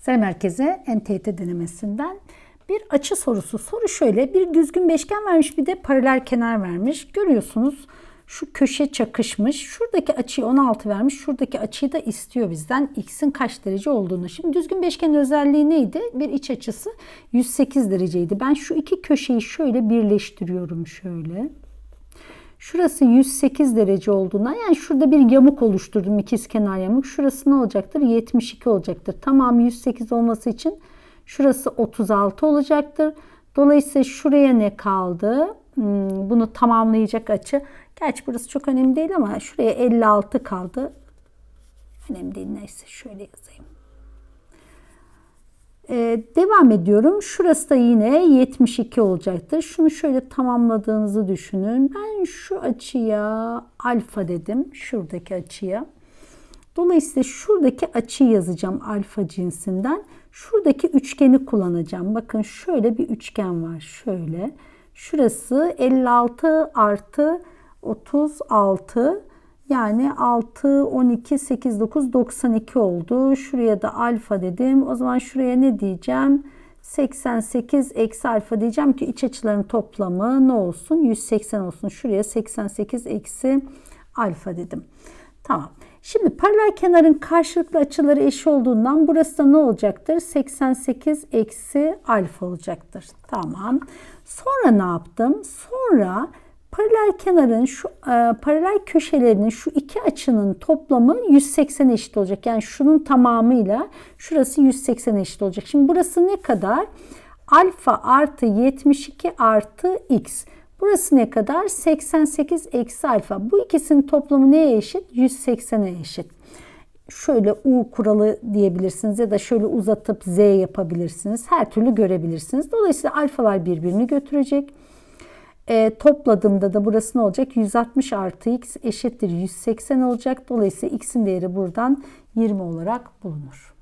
Selam herkese. NTT denemesinden bir açı sorusu. Soru şöyle. Bir düzgün beşgen vermiş bir de paralel kenar vermiş. Görüyorsunuz şu köşe çakışmış. Şuradaki açıyı 16 vermiş. Şuradaki açıyı da istiyor bizden. X'in kaç derece olduğunu. Şimdi düzgün beşgenin özelliği neydi? Bir iç açısı 108 dereceydi. Ben şu iki köşeyi şöyle birleştiriyorum şöyle. Şurası 108 derece olduğuna yani şurada bir yamuk oluşturdum ikizkenar yamuk. Şurası ne olacaktır? 72 olacaktır. Tamam 108 olması için şurası 36 olacaktır. Dolayısıyla şuraya ne kaldı? Hmm, bunu tamamlayacak açı. Gerçi burası çok önemli değil ama şuraya 56 kaldı. Önemli değil neyse şöyle yazayım. Ee, devam ediyorum. Şurası da yine 72 olacaktır. Şunu şöyle tamamladığınızı düşünün. Ben şu açıya alfa dedim. Şuradaki açıya. Dolayısıyla şuradaki açıyı yazacağım alfa cinsinden. Şuradaki üçgeni kullanacağım. Bakın şöyle bir üçgen var. Şöyle. Şurası 56 artı 36. Yani 6, 12, 8, 9, 92 oldu. Şuraya da alfa dedim. O zaman şuraya ne diyeceğim? 88 eksi alfa diyeceğim ki iç açıların toplamı ne olsun? 180 olsun. Şuraya 88 eksi alfa dedim. Tamam. Şimdi paralel kenarın karşılıklı açıları eş olduğundan burası da ne olacaktır? 88 eksi alfa olacaktır. Tamam. Sonra ne yaptım? Sonra paralel kenarın şu e, paralel köşelerinin şu iki açının toplamı 180 eşit olacak. Yani şunun tamamıyla şurası 180 eşit olacak. Şimdi burası ne kadar? Alfa artı 72 artı x. Burası ne kadar? 88 eksi alfa. Bu ikisinin toplamı neye eşit? 180'e eşit. Şöyle U kuralı diyebilirsiniz ya da şöyle uzatıp Z yapabilirsiniz. Her türlü görebilirsiniz. Dolayısıyla alfalar birbirini götürecek. E, topladığımda da burası ne olacak? 160 artı x eşittir 180 olacak. Dolayısıyla x'in değeri buradan 20 olarak bulunur.